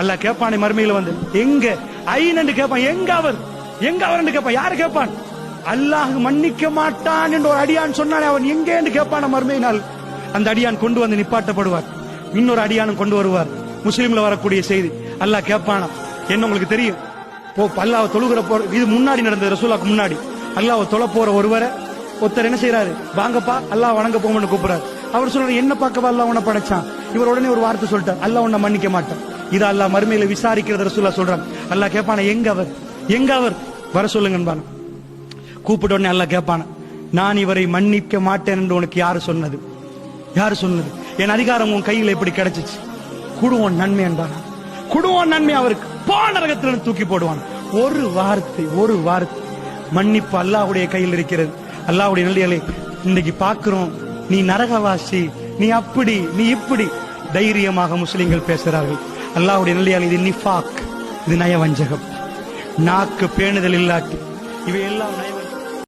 அல்லாஹ் கேட்பானே மறுமையில வந்து. எங்க? ஐநண்டு கேட்பான் எங்க அவர்? எங்க அவர் கேட்பான் யாரு கேட்பான் அல்லாஹ் மன்னிக்க மாட்டான் என்று ஒரு அடியான் சொன்னானே அவன். எங்கே என்று கேட்பான மறுமையினால். அந்த அடியான் கொண்டு வந்து நிப்பாட்டப்படுவார். இன்னொரு அடியானும் கொண்டு வருவார். முஸ்லீம்ல வரக்கூடிய செய்தி. அல்லாஹ் கேட்பானா என்ன உங்களுக்கு தெரியும்? போ அல்லாஹ் தொழுகிற போற இது முன்னாடி நடந்தது ரசூலாக்கு முன்னாடி. அல்லாஹ் தொழ போற ஒருவரை ஒருத்தர் என்ன செய்யறாரு வாங்கப்பா அல்லாஹ் வணங்க போங்கன்னு கூப்பிடுறாரு. அவர் சொல்றாரு என்ன பார்க்கவா அல்லாஹ் உன்னை படைச்சான்? இவர் உடனே ஒரு வார்த்தை சொல்லிட்டார் அல்லாஹ் உன்னை மன்னிக்க மாட்டான். இது அல்லாஹ் மறுமையில விசாரிக்கிறது ரசூல்லா சொல்றான். அல்லாஹ் கேட்பான எங்க அவர்? எங்க அவர்? வர சொல்லுங்க கூப்பிட்ட உடனே அல்லாஹ் கேட்பான நான் இவரை மன்னிக்க மாட்டேன் என்று உனக்கு யாரு சொன்னது? யாரு சொன்னது? என் அதிகாரம் உன் கையில எப்படி கிடைச்சிச்சு. குடுவோம் நன்மை என்பானா. குடுவோம் நன்மை அவருக்கு பானரகத்திலிருந்து தூக்கி போடுவான். ஒரு வார்த்தை ஒரு வார்த்தை மன்னிப்பு அல்லாஹுடைய கையில் இருக்கிறது. அல்லாஹுடைய நல்லியலை இன்னைக்கு பார்க்கிறோம். நீ நரகவாசி நீ அப்படி நீ இப்படி தைரியமாக முஸ்லிம்கள் பேசுகிறார்கள். அல்லாஹ்வுடைய நிலையால் இது நிஃபாக் இது நயவஞ்சகம். நாக்கு பேணுதல் இல்லாட்டி இவையெல்லாம் நயவஞ்சகம்.